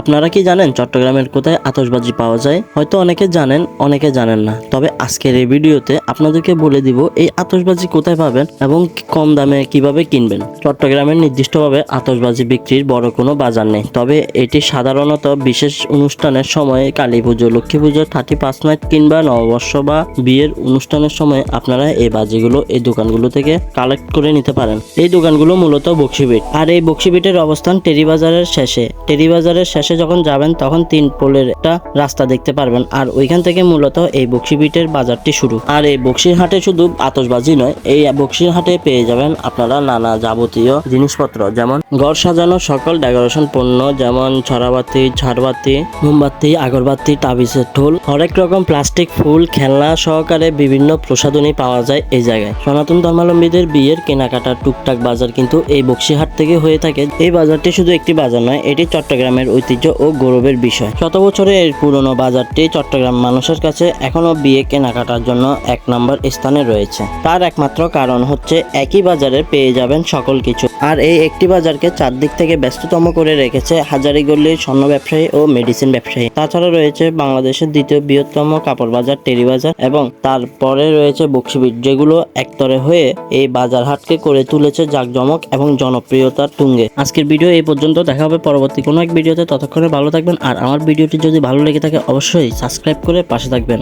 আপনারা কি জানেন চট্টগ্রামের কোথায় আতশবাজি পাওয়া যায়? হয়তো অনেকে জানেন অনেকে জানেন না। তবে আজকের এই ভিডিওতে আপনাদেরকে বলে দিব, এই আতশবাজি কোথায় পাবেন এবং কম দামে কীভাবে কিনবেন? চট্টগ্রামের নির্দিষ্টভাবে আতশবাজি বিক্রির বড় কোনো বাজার নেই। তবে এটি সাধারণত বিশেষ অনুষ্ঠানের সময় কালী পুজো, লক্ষ্মী পুজো, থার্টি পাঁচ নাইট কিংবা নববর্ষ বা বিয়ের অনুষ্ঠানের সময় আপনারা এই বাজিগুলো এই দোকানগুলো থেকে কালেক্ট করে নিতে পারেন। এই দোকানগুলো মূলত বক্সিবিট। আর এই বক্সিবিটের অবস্থান টেরিবাজারের শেষে। টেরি বাজারের শেষে যখন যাবেন, তখন তিন পোলের একটা রাস্তা দেখতে পারবেন। আর ওইখান থেকে মূলত এই বক্সিবিটের বাজারটি শুরু। আর এই বক্সির হাটে শুধু আতসবাজি নয়, এই বক্সির হাটে পেয়ে যাবেন আপনারা নানা যাবতীয় জিনিসপত্র, যেমন ঘর সাজানো সকল ডেকোরেশন পণ্য, যেমন ছড়াবাতি, ঝাড়বাতি, মোমবাতি, আগরবাতি, তাবিজের ঢোল, হরেক রকম প্লাস্টিক, ফুল, খেলনা সহকারে বিভিন্ন প্রসাধনী পাওয়া যায় এই জায়গায়। সনাতন ধর্মাবলম্বীদের বিয়ের কেনাকাটার টুকটাক বাজার কিন্তু এই বক্সিহাট থেকে হয়ে থাকে। এই বাজারটি শুধু একটি বাজার নয়, এটি চট্টগ্রামের ঐতিহ্য। ও গৌরবের বিষয়। শত বছরের এই পুরনো বাজারটি চট্টগ্রাম মানুষের কাছে এখনও বিয়ে কেনাকাটার জন্য এক নম্বর স্থানে রয়েছে। তার একমাত্র কারণ হচ্ছে একই বাজারে পেয়ে যাবেন সকল কিছু। আর এই একটি বাজারকে চারদিক থেকে ব্যস্ততম করে রেখেছে হাজারিগল্লির স্বর্ণ ব্যবসায়ী ও মেডিসিন ব্যবসায়ী। তাছাড়া রয়েছে বাংলাদেশের দ্বিতীয় বৃহত্তম কাপড় বাজার টেরি বাজার এবং তারপরে রয়েছে বক্সিবিট, যেগুলো একতরে হয়ে এই বাজার হাটকে করে তুলেছে জাঁকজমক এবং জনপ্রিয়তার তুঙ্গে। আজকের ভিডিও এই পর্যন্ত। দেখা হবে পরবর্তী কোনো এক ভিডিওতে। ততক্ষণে ভালো থাকবেন আর আমার ভিডিওটি যদি ভালো লেগে থাকে অবশ্যই সাবস্ক্রাইব করে পাশে থাকবেন।